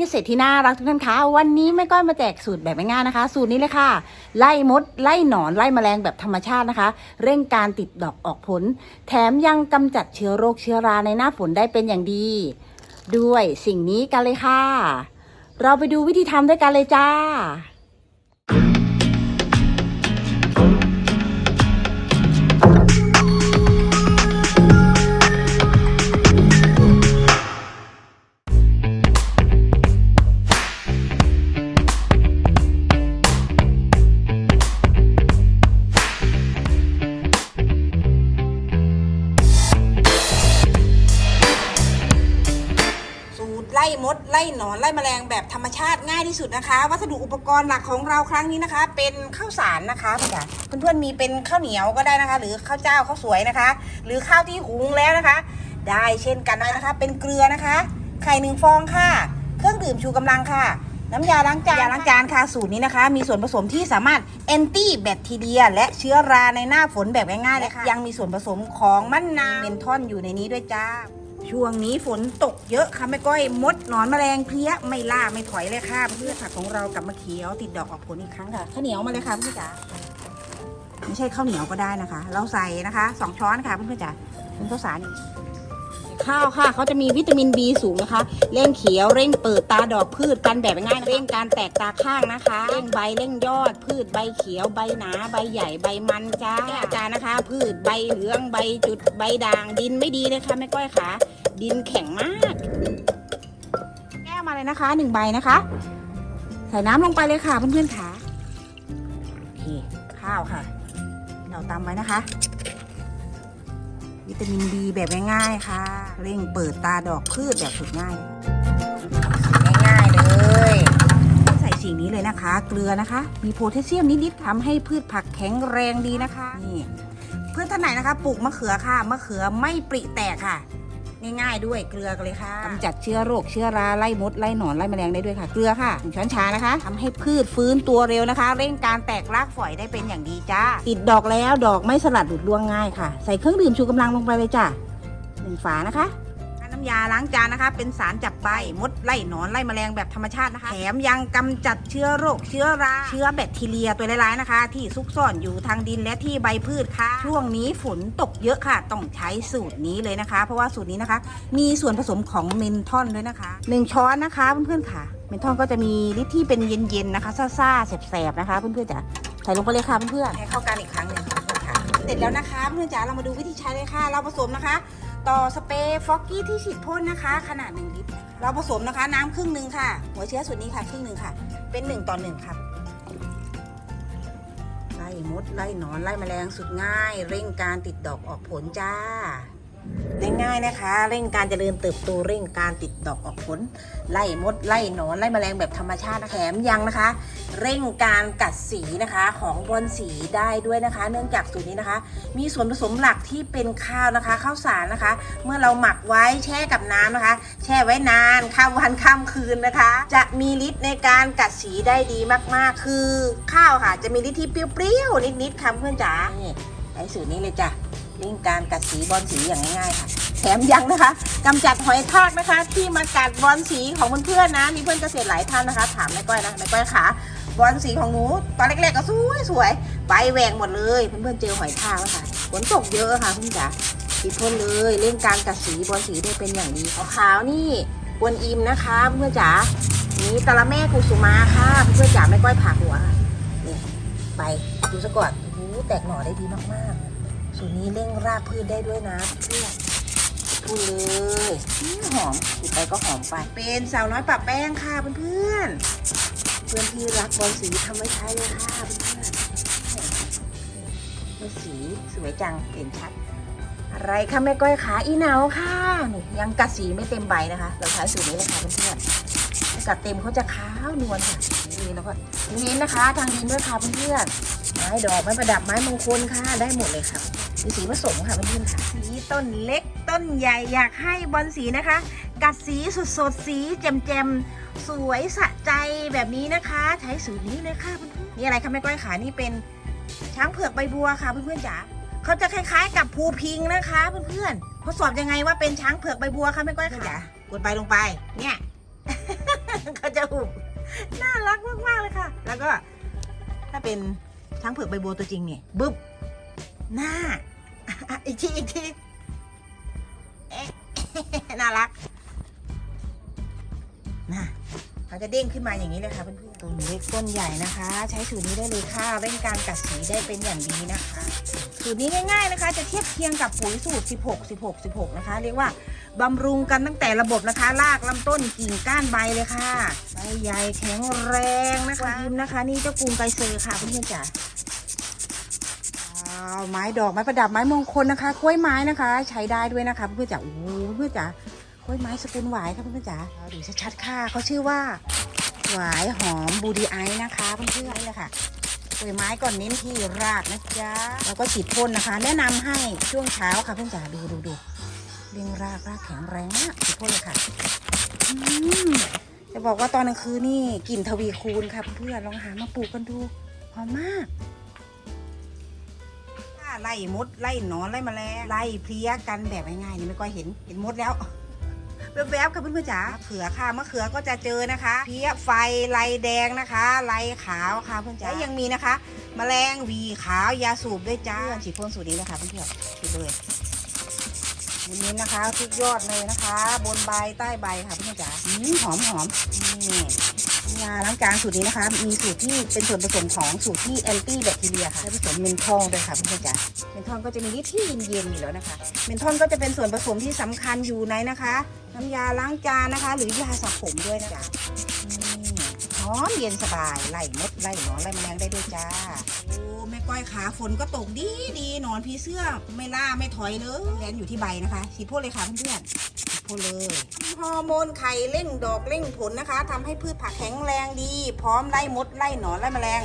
เกษตรที่น่ารักทุกท่านคะวันนี้แม่ก้อยมาแจกสูตรแบบง่ายๆนะคะ สูตรนี้เลยค่ะ ไล่มด ไล่หนอนไล่แมลงแบบธรรมชาตินะคะ เร่งการติดดอกออกผล แถมยังกำจัดเชื้อโรคเชื้อราในหน้าฝนได้เป็นอย่างดี ด้วยสิ่งนี้กันเลยค่ะ เราไปดูวิธีทำด้วยกันเลยจ้า ดไล่หนอนไล่แมลงแบบธรรมชาติง่ายที่สุดนะคะ วัสดุอุปกรณ์หลักของเราครั้งนี้นะคะ เป็นข้าวสารนะคะเพื่อนเพื่อนๆมีเป็นข้าวเหนียวก็ได้นะคะ หรือข้าวเจ้าข้าวสวยนะคะ หรือข้าวที่หุงแล้วนะคะ ได้เช่นกันนะคะ เป็นเกลือนะคะ ไข่หนึ่งฟองค่ะ เครื่องดื่มชูกำลังค่ะน้ำยาล้างจานยาล้างจานค่ะสูตรนี้นะคะ มีส่วนผสมที่สามารถแอนตี้แบคทีเรีย และเชื้อราในหน้าฝนแบบง่ายๆเลยค่ะยังมีส่วนผสมของมะนาวเมนทอนอยู่ในนี้ด้วยจ้า ช่วงนี้ฝนตกเยอะค่ะแม่ก้อยมดหนอนแมลงเพลี้ยไม่ล่าไม่ถอยเลยค่ะเพื่อผักของเรากลับมาเขียวติดดอกออกผลอีกครั้งค่ะข้าวเหนียวมาเลยค่ะเพื่อนจ๋าไม่ใช่ข้าวเหนียวก็ได้นะคะ เราใส่นะคะสองช้อนค่ะเพื่อนจ๋าเป็นข้าวสารอีก ข้าวค่ะเขาจะมีวิตามิน B สูงนะคะเร่งเขียวเร่งเปิดตาดอกพืชกันแบบง่ายเร่งการแตกตาข้างนะคะเร่งใบเร่งยอด พืชใบเขียวใบหนาใบใหญ่ใบมันจ้าจานะคะ พืชใบเหลืองใบจุดใบด่างดินไม่ดีเลยค่ะแม่ก้อยขาดินแข็งมาก แก้วมาเลยนะคะหนึ่งใบนะคะ ใส่น้ำลงไปเลยค่ะเพื่อนๆค่ะข้าวค่ะ เราตำไว้นะคะ วิตามินดีแบบง่ายๆค่ะ เร่งเปิดตาดอกพืชแบบฝึกง่าย ง่ายๆเลยใส่สิ่งนี้เลยนะคะ เกลือนะคะ มีโพแทสเซียมนิดๆทำให้พืชผักแข็งแรงดีนะคะ นี่เพื่อนท่านไหนนะคะปลูกมะเขือค่ะมะเขือไม่ปริแตกค่ะ ง่ายๆด้วยเกลือกันเลยค่ะกำจัดเชื้อโรคเชื้อราไล่มดไล่หนอนไล่แมลงได้ด้วยค่ะ เกลือค่ะหนึ่งช้อนชานะคะทำให้พืชฟื้นตัวเร็วนะคะ เร่งการแตกรากฝอยได้เป็นอย่างดีจ้าติดดอกแล้วดอกไม่สลัดหลุดร่วงง่ายค่ะ ใส่เครื่องดื่มชูกำลังลงไปเลยจ้าหนึ่งฝานะคะ น้ำยาล้างจานนะคะ เป็นสารจับใบมดไล่หนอนไล่แมลงแบบธรรมชาตินะคะ แถมยังกำจัดเชื้อโรคเชื้อราเชื้อแบคทีเรียตัวร้ายๆนะคะ ที่ซุกซ่อนอยู่ทางดินและที่ใบพืชค่ะ ช่วงนี้ฝนตกเยอะค่ะ ต้องใช้สูตรนี้เลยนะคะ เพราะว่าสูตรนี้นะคะ มีส่วนผสมของเมนทอนด้วยนะคะหนึ่งช้อนนะคะเพื่อนๆค่ะ เมนทอนก็จะมีฤทธิ์ที่เป็นเย็นๆนะคะซ่าๆแสบๆนะคะเพื่อนๆจ๋าใส่ลงไปเลยค่ะเพื่อนๆให้เข้ากันอีกครั้งหนึ่งค่ะเพื่อนๆค่ะเสร็จแล้วนะคะ เพื่อนๆจ๋าเรามาดูวิธีใช้เลยค่ะ เราผสมนะคะ ต่อสเปรย์ฟอกกี้ที่ฉีดพ่นนะคะ ขนาด 1 ลิตร เราผสมนะคะน้ำครึ่งหนึ่งค่ะ หัวเชื้อส่วนนี้ค่ะครึ่งหนึ่งค่ะ เป็น 1 ต่อ 1ครับไล่มดไล่หนอนไล่แมลงสุดง่าย เร่งการติดดอกออกผลจ้า ง่ายๆนะคะ เร่งการเจริญเติบโตเร่งการติดดอกออกผล ไล่มดไล่หนอนไล่แมลงแบบธรรมชาติแถมยังนะคะ เร่งการกัดสีนะคะของบอลสีได้ด้วยนะคะ เนื่องจากสูตรนี้นะคะ มีส่วนผสมหลักที่เป็นข้าวนะคะข้าวสารนะคะ เมื่อเราหมักไว้แช่กับน้ำนะคะ แช่ไว้นานข้ามวันข้ามคืนนะคะ จะมีฤทธิ์ในการกัดสีได้ดีมากๆ คือข้าวค่ะจะมีฤทธิ์ที่เปรี้ยวๆนิดๆค่ะเพื่อนจ๋านี่ใช้สูตรนี้เลยจ้ะ เร่งการกัดสีบอลสีอย่างง่ายๆค่ะ แถมยังนะคะกำจัดหอยทากนะคะ ที่มากัดบอลสีของเพื่อนๆนะ มีเพื่อนเกษตรหลายท่านนะคะ ถามแม่ก้อยนะแม่ก้อยขาบอลสีของหนูตอนแรกๆก็สวยสวยใบแหวงหมดเลยเพื่อนๆเจอหอยทากแล้วค่ะฝนตกเยอะค่ะคุณจ๋าติดพ่นเลยเร่งการกัดสีบอลสีได้เป็นอย่างดีขาวๆนี่กวนอิมนะคะเพื่อนจ๋านี่ตะละแม่กุสุมาค่ะเพื่อนจ๋าแม่ก้อยผ่าหัวนี่ไปดูซะก่อนโอ้โหแตกหน่อได้ดีมากๆ สูตรนี้เร่งรากพืชได้ด้วยนะเพื่อนพูดเลยอื้อหอมกินไปก็หอมไป เป็นสาวน้อยปรับแป้งค่ะเพื่อนๆเพื่อนที่รักบอลสีทำไว้ใช้เลยค่ะเพื่อนๆนี่สีสวยจังเห็นชัด อะไรคะแม่ก้อยขาอีเหนาค่ะนี่ยังกัดสีไม่เต็มใบนะคะ เราใช้สูตรนี้เลยค่ะเพื่อนๆถ้ากัดเต็มเขาจะขาวนวลค่ะนี่แล้วก็เน้นนะคะ ทางดินด้วยค่ะเพื่อนๆไม้ดอกไม้ประดับไม้มงคลค่ะได้หมดเลยค่ะ มีสีผสมค่ะเพื่อนๆค่ะสีต้นเล็กต้นใหญ่อยากให้บอลสีนะคะ กัดสีสดๆสีแจ่มๆ สวยสะใจแบบนี้นะคะ ใช้สูตรนี้เลยค่ะเพื่อนๆนี่อะไรคะแม่ก้อยขานี่เป็นช้างเผือกใบบัวค่ะเพื่อนๆจ๋าเขาจะคล้ายๆ กับภูพิงนะคะเพื่อนๆทดสอบยังไงว่าเป็นช้างเผือกใบบัวคะแม่ก้อยค่ะกดไปลงไป เนี่ยเขาจะหุบน่ารักมากๆเลยค่ะ แล้วก็ถ้าเป็นช้างเผือกใบบัวตัวจริงเนี่ยบึ๊บ หน้า อีกที อีกทีเอ๊ะน่ารักน่ะเขาจะเด้งขึ้นมาอย่างนี้เลยค่ะเพื่อนๆต้นเล็กต้นใหญ่นะคะ ใช้สูตรนี้ได้เลยค่ะเร่งการกัดสีได้เป็นอย่างดีนะคะ สูตรนี้ง่าย ๆนะคะ จะเทียบเคียงกับปุ๋ยสูตร 16 16 16 นะคะ เรียกว่าบำรุงกันตั้งแต่ระบบนะคะรากลำต้นกิ่งก้านใบเลยค่ะใบใหญ่แข็งแรงนะคะยิ้มนะคะ นี่เจ้ากรุงไกเซอร์ค่ะเพื่อนๆจ๋าาวไม้ดอกไม้ประดับไม้มงคลนะคะกล้วยไม้นะคะ ใช้ได้ด้วยนะคะเพื่อนๆจ๋าโอ้เพื่อนๆจ๋ากล้วยไม้สกุลหวายค่ะเพื่อนๆจ๋าดูชัดๆค่ะเขาชื่อว่าหวายหอมบูดีไอซ์นะคะเพื่อนๆเลยค่ะกล้วยไม้ก่อนเน้นที่รากนะจ๊ะแล้วก็ฉีดพ่นนะคะ แนะนำให้ช่วงเช้าค่ะเพื่อนจ๋าดูดูดูเลี้ยงรากรากแข็งแรงมากฉีดพ่นเลยค่ะอืมจะบอกว่าตอนกลางคืนนี่กลิ่นทวีคูณค่ะเพื่อนๆลองหามาปลูกกันดูหอมมาก ไล่มดไล่หนอนไล่แมลงไล่เพลี้ยกันแบบง่ายๆนี่ไม่ค่อยเห็นเห็นมดแล้วแวบๆค่ะเพื่อนๆจ๋ามะเขือค่ะมะเขือก็จะเจอนะคะ เพี้ยไฟลายแดงนะคะลายขาวค่ะเพื่อนจ๋าและยังมีนะคะ แมลงหวีขาวยาสูบด้วยจ้าฉีดพ่นสูตรนี้นะคะเพื่อนๆฉีดเลยเน้นๆนะคะทุกยอดเลยนะคะ บนใบใต้ใบค่ะเพื่อนๆจ๋าอืมหอมหอมนี่ ยาล้างจานสูตรนี้นะคะ มีสูตรที่เป็นส่วนผสมของสูตรที่แอนตี้แบคทีเรียค่ะและผสมเมนทอลด้วยค่ะเพื่อนๆจ๋าเมนทอลก็จะมีฤทธิ์ที่เย็นๆอยู่แล้วนะคะ เมนทอลก็จะเป็นส่วนผสมที่สำคัญอยู่ในนะคะ น้ำยาล้างจานนะคะ หรือยาสระผมด้วยนะคะ อืมหอมเย็นสบายไล่มดไล่หนอนไล่แมลงได้ด้วยจ้า โอ้แม่ก้อยขาฝนก็ตกดีดีหนอนผีเสื้อไม่ล่าไม่ถอยเลยแลนอยู่ที่ใบนะคะฉีดพ่นเลยค่ะเพื่อนๆฉีดพ่นเลยฮอร์โมนไข่เร่งดอกเร่งผลนะคะทำให้พืชผักแข็งแรงดี พร้อมไล่มดไล่หนอนไล่แมลง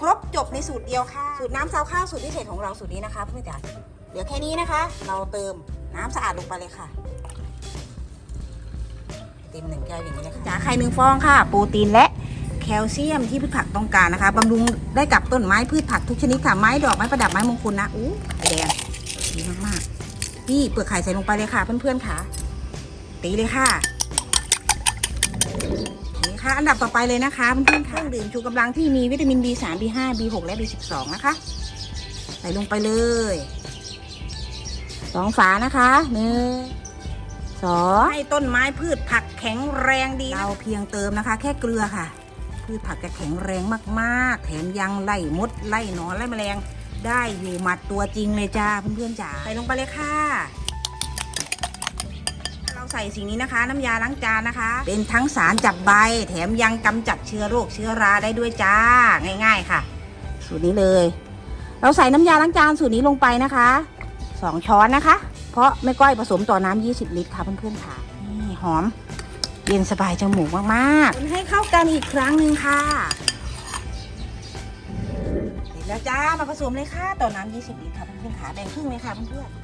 ครบจบในสูตรเดียวค่ะ สูตรน้ำซาวข้าวสูตรพิเศษของเราสูตรนี้นะคะเพื่อนๆจ๋าเหลือแค่นี้นะคะ เราเติมน้ำสะอาดลงไปเลยค่ะเต็มหนึ่งแก้วอย่างนี้เลยค่ะจากไข่หนึ่งฟองค่ะ โปรตีนและแค ลเซียมที่พืชผักต้องการนะคะบำรุงได้กับต้นไม้พืชผักทุกชนิดค่ะไม้ดอกไม้ประดับไม้มงคลนะอู้ไข่แดงดีมากๆพี่เปลือกไข่ใส่ลงไปเลยค่ะ เพื่อนๆค่ะ ตีเลยค่ะนี่ค่ะ อันดับต่อไปเลยนะคะเพื่อนๆค่ะเครื่องดื่มชูกำลังที่มีวิตามิน B3 B5 B6 และ B12 นะคะ ใส่ลงไปเลยสองฝานะคะหนึ่งสองให้ต้นไม้พืชผักแข็งแรงดี เราเพียงเติมนะคะ แค่เกลือค่ะ พืชผักจะแข็งแรงมากๆ แถมยังไล่มดไล่หนอนไล่แมลง ได้อยู่หมัดตัวจริงเลยจ้าเพื่อนๆจ๋าใส่ลงไปเลยค่ะ เราใส่สิ่งนี้นะคะ น้ำยาล้างจานนะคะ เป็นทั้งสารจับใบ แถมยังกำจัดเชื้อโรคเชื้อราได้ด้วยจ้าง่าย ๆค่ะ สูตรนี้เลย เราใส่น้ำยาล้างจานสูตรนี้ลงไปนะคะสองช้อนนะคะ เพราะแม่ก้อยผสมต่อน้ำ20 ลิตรค่ะเพื่อนๆค่ะนี่หอม ย็นสบายจมูกมากๆคนให้เข้ากันอีกครั้งหนึ่งค่ะเสร็จแล้วจ้ามาผสมเลยค่ะต่อน้ำ20ลิตรค่ะเพื่อนๆค่ะแบ่งครึ่งเลยค่ะเพื่อนๆ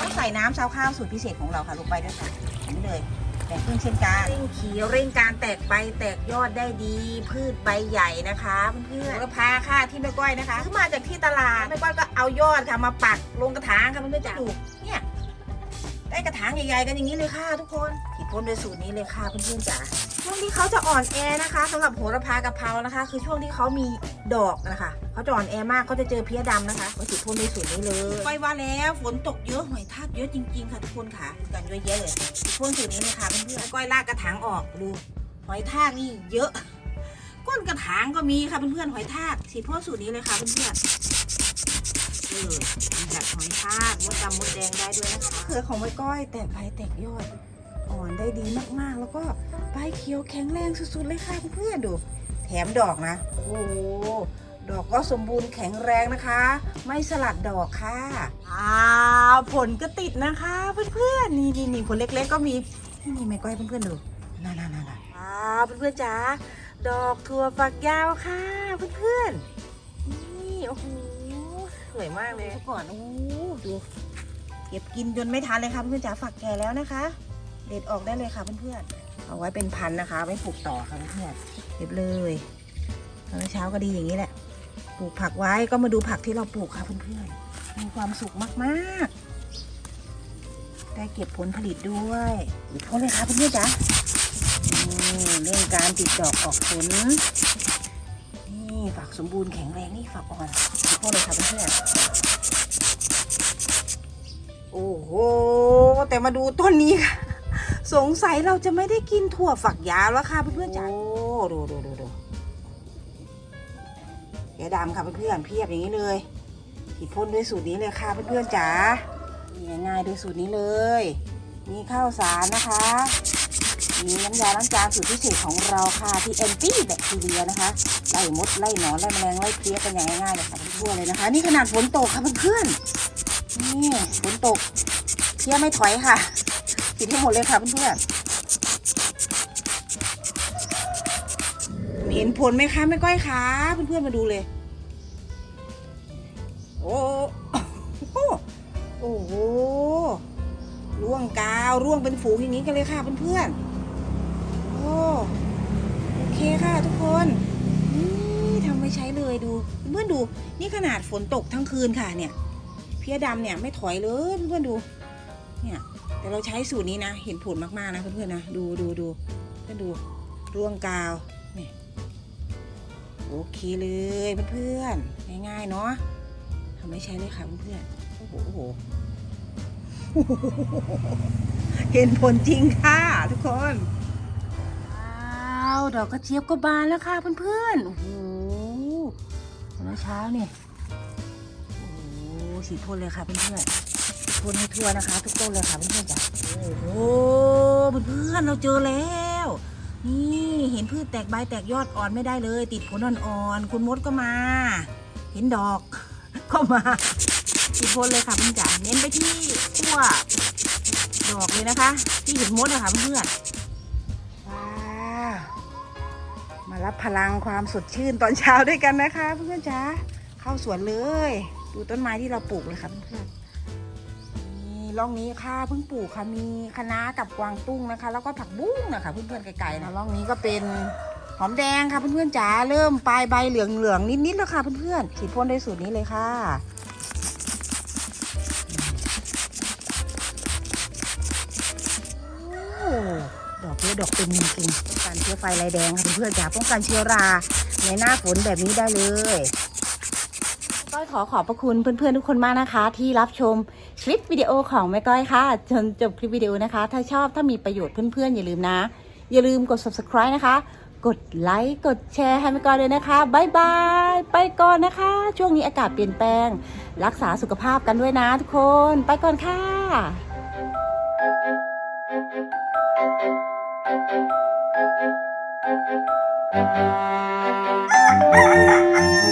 ต้องใส่น้ำซาวข้าวสูตรพิเศษของเราค่ะลงไปด้วยค่ะอย่างนี้เลยแบ่งครึ่งเช่นกันเร่งเขียวเร่งการแตกใบแตกยอดได้ดี พืชใบใหญ่นะคะเพื่อนๆโหระพาค่ะที่แม่ก้อยนะคะซื้อมาจากที่ตลาดแม่ก้อยก็เอายอดค่ะมาปักลงกระถางค่ะเพื่อนๆจ้ะดูเนี่ย ได้กระถางใหญ่ๆกันอย่างนี้เลยค่ะทุกคนขีดพ่นด้วยสูตรนี้เลยค่ะเพื่อนๆจ๋าช่วงที่เขาจะอ่อนแอนะคะสำหรับโหระพากะเพรานะคะ คือช่วงที่เขามีดอกนะคะเขาจะอ่อนแอมากเขาจะเจอเพี้ยดำนะคะก็ขีดพ่นด้วยสูตรนี้เลยก้ว่าแล้วฝนตกเยอะหอยทากเยอะจริง ๆ ค่ะทุกคนค่ะกันเยอะแยะเลยพ่นสูตรนี้เลยค่ะเพื่อนๆก้อยลากกระถางออกดูหอยทากนี่เยอะ ก้นกระถางก็มีค่ะเพื่อนๆหอยทากฉีดพ่นสูตรนี้เลยค่ะเพื่อนๆ เออกำจัดหอยทากมดดำมดแดงได้ด้วยนะคะ เครือของไว้ก้อยแตกใบแตกยอด อ่อนได้ดีมากๆ แล้วก็ใบเขียวแข็งแรงสุดๆเลยค่ะเพื่อนๆดู แถมดอกนะ โอ้โหดอกก็สมบูรณ์แข็งแรงนะคะ ไม่สลัดดอกค่ะอ้าวผลก็ติดนะคะเพื่อนๆนี่นี่นี่ผลเล็กๆก็มีนี่นี่ไม่ก้อยเพื่อนๆดูน่าน่าน่าน่าอ้าวเพื่อนๆจ๋าดอกถั่วฝักยาวค่ะเพื่อนๆนี่โอ้โห สวยมากเลยก่อนโอ้ดูเก็บกินจนไม่ทันเลยค่ะเพื่อนๆจ๋าฝักแก่แล้วนะคะ เด็ดออกได้เลยค่ะเพื่อนๆเอาไว้เป็นพันนะคะไว้ปลูกต่อค่ะเพื่อนๆเก็บเลยตอนเช้าก็ดีอย่างนี้แหละ ปลูกผักไว้ก็มาดูผักที่เราปลูกค่ะเพื่อนๆมีความสุขมากๆ ได้เก็บผลผลิตด้วยอีกคนเลยค่ะเพื่อนๆจ้ะนี่เรื่องการติดดอกออกผล ฝักสมบูรณ์แข็งแรงนี่ฝักอ่อนทุกคนเลยค่ะเพื่อนๆโอ้โห แต่มาดูต้นนี้ค่ะ สงสัยเราจะไม่ได้กินถั่วฝักยาวแล้วค่ะเพื่อนๆจ๋าโอ้ดูดูดูดูแกดำค่ะเพื่อนๆเพียบอย่างนี้เลยฉีดพ่นด้วยสูตรนี้เลยค่ะเพื่อนๆจ๋านี่ง่ายๆด้วยสูตรนี้เลย มีข้าวสารนะคะ มีน้ำยาล้างจานสูตรพิเศษของเราค่ะ ที่แอนตี้แบคทีเรียนะคะ ไล่มด ไล่หนอน ไล่แมลง ไล่เพลี้ยกันอย่างง่ายๆเลยค่ะทั่วๆเลยนะคะ นี่ขนาดฝนตกค่ะเพื่อนๆนี่ฝนตกเพี้ยไม่ถอยค่ะกินให้หมดเลยค่ะเพื่อนๆเห็นผลไหมคะไม่ก้อยคะเพื่อนๆมาดูเลย โอ้โหโอ้โหร่วงกาวร่วงเป็นฝูงอย่างนี้กันเลยค่ะเพื่อนๆ โอเคค่ะทุกคนนี่ทำไม่ใช้เลยดู เพื่อนดูนี่ขนาดฝนตกทั้งคืนค่ะเนี่ยเพี้ยดำเนี่ยไม่ถอยเลยเพื่อนดูเนี่ยแต่เราใช้สูตรนี้นะเห็นผลมากๆนะเพื่อนๆนะดูดูดูเพื่อนดูร่วงกาวนี่โอเคเลยเพื่อนๆง่ายๆเนาะทำไม่ใช้เลยค่ะเพื่อนๆโอ้โหโอ้โหเห็นผลจริงค่ะทุกคน ดอกกระเจี๊ยบก็บานแล้วค่ะเพื่อนๆ โอ้โหเมื่อเช้าเนี่ย โอ้โหฉีดพ่นเลยค่ะเพื่อนๆพ่นให้ทั่วนะคะ ทุกต้นเลยค่ะเพื่อนๆจ้ะโอ้โหเพื่อนๆเราเจอแล้ว นี่เห็นพืชแตกใบแตกยอดอ่อนไม่ได้เลย ติดผลอ่อนๆ คุณมดก็มา เห็นดอกก็มาฉีดพ่นเลยค่ะเพื่อนจ๋าเน้นไปที่ทั่วดอกเลยนะคะ ที่เห็นมดนะคะเพื่อนๆ มารับพลังความสดชื่นตอนเช้าด้วยกันนะคะ เพื่อนๆจ๋าเข้าสวนเลย ดูต้นไม้ที่เราปลูกเลยค่ะเพื่อนๆนี่ร่องนี้ค่ะเพิ่งปลูกค่ะมีคะน้ากับกวางตุ้งนะคะ แล้วก็ผักบุ้งนะคะเพื่อนๆไกลๆนะร่องนี้ก็เป็นหอมแดงค่ะเพื่อนๆจ๋าเริ่มปลายใบเหลืองๆนิดๆแล้วค่ะเพื่อนๆฉีดพ่นด้วยสูตรนี้เลยค่ะโอ้ ดอกเยอะดอกเต็มจริงๆกันเชื้อไฟลายแดงค่ะเพื่อนๆจ๋าป้องกันเชื้อราในหน้าฝนแบบนี้ได้เลยก้อยขอขอบพระคุณเพื่อนๆ ทุกคนมากนะคะ ที่รับชมคลิปวิดีโอของแม่ก้อยค่ะ จนจบคลิปวิดีโอนะคะ ถ้าชอบถ้ามีประโยชน์เพื่อนๆ อย่าลืมนะ อย่าลืมกด subscribe นะคะ กดไลค์กดแชร์ให้แม่ก้อยเลยนะคะบายบายไปก่อนนะคะ ช่วงนี้อากาศเปลี่ยนแปลง รักษาสุขภาพกันด้วยนะทุกคนไปก่อนค่ะ Thank you.